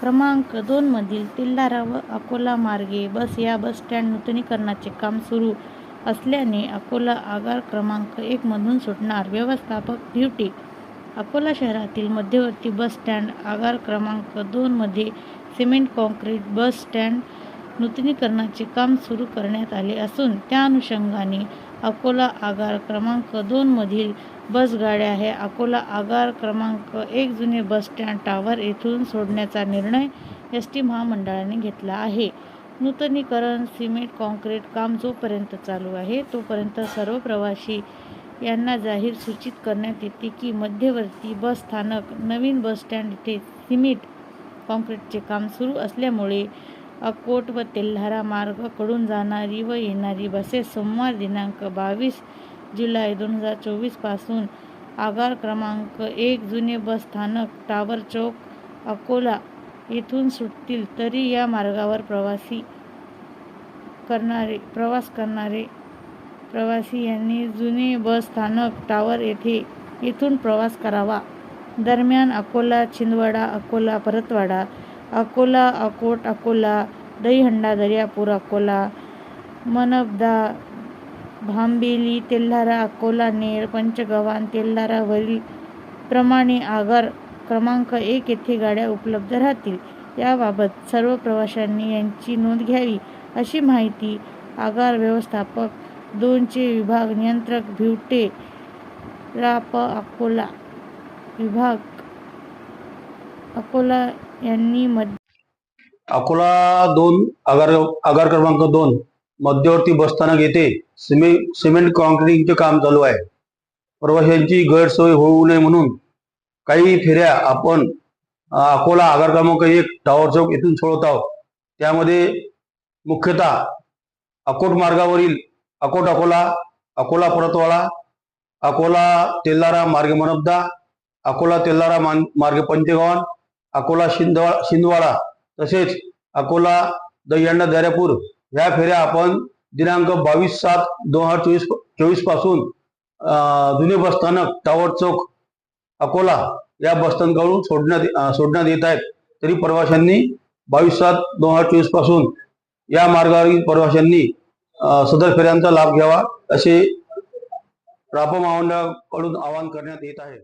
क्रमांक दोनमधील तिल्लारा व अकोला मार्गे बस या बस स्टँड नूतनीकरणाचे काम सुरू असल्याने अकोला आगार क्रमांक एकमधून सुटणार. व्यवस्थापक ड्युटी. अकोला शहरातील मध्यवर्ती बस स्टँड आगार क्रमांक दोनमध्ये सिमेंट कॉन्क्रीट बस स्टँड नूतनीकरणाचे काम सुरू करण्यात आले असून त्या अनुषंगाने अकोला आगार क्रमांक दोनमधील बसगाड्या हे अकोला आगार क्रमांक एक जुने बस स्टँड टावर येथून सोडण्याचा निर्णय एस टी महामंडळाने घेतला आहे. नूतनीकरण सिमेंट काँक्रीट काम जोपर्यंत चालू आहे तोपर्यंत सर्व प्रवासी यांना जाहीर सूचित करण्यात येते की मध्यवर्ती बस स्थानक नवीन बसस्टँड येथे सिमेंट काँक्रीटचे काम सुरू असल्यामुळे अकोट व तेल्हारा मार्गाकडून जाणारी व येणारी बसेस सोमवार दिनांक बावीस जुलै दोन हजार चोवीसपासून आगार क्रमांक एक जुने बस स्थानक टावर चौक अकोला येथून सुटतील. तरी या मार्गावर प्रवासी करणारे प्रवास करणारे प्रवासी यांनी जुने बस स्थानक टावर येथे येथून प्रवास करावा. दरम्यान अकोला छिंदवाडा अकोला परतवाडा अकोला अकोट अकोला दहीहंडा दर्यापूर अकोला मनबदा भांबेली तेल्हारा अकोला नेर पंचगव्हाण तेल्हारावरील प्रमाणे आगार क्रमांक एक येथे गाड्या उपलब्ध राहतील. याबाबत सर्व प्रवाशांनी यांची नोंद घ्यावी अशी माहिती आगार व्यवस्थापक दोनचे विभाग नियंत्रक भिवटे राप अकोला विभाग अकोला यांनी मध्य अकोला दोन आगार आगार क्रमांक दोन मध्यवर्ती बसस्थानक येथे सिमे सिमेंट कॉन्क्रीटिंगचे काम चालू आहे. प्रवाशांची गैरसोय होऊ नये म्हणून काही फेऱ्या आपण अकोला आगार क्रमांक एक टावर चौक येथून सोडत आहोत. त्यामध्ये मुख्यतः अकोट मार्गावरील अकोट अकोला अकोला परतवाडा अकोला तेल्लारा मार्गे मनपदा अकोला तेल्लारा मान मार्गे पंचगव्हाण अकोला शिंदवा शिंदवाडा तसेच अकोला दह्यांडा दर्यापूर. ह्या फेऱ्या आपण दिनांक बावीस सात दोन हजार चोवीस चोवीसपासून अं, जुने बसस्थानक टावर चौक अकोला या बसस्थानकावरून सोडण्यात सोडण्यात येत आहेत. तरी प्रवाशांनी बावीस सात दोन हजार चोवीसपासून या मार्गावरील प्रवाशांनी सदर फेऱ्यांचा लाभ घ्यावा असे राप महामंडळाकडून आवाहन करण्यात येत आहे.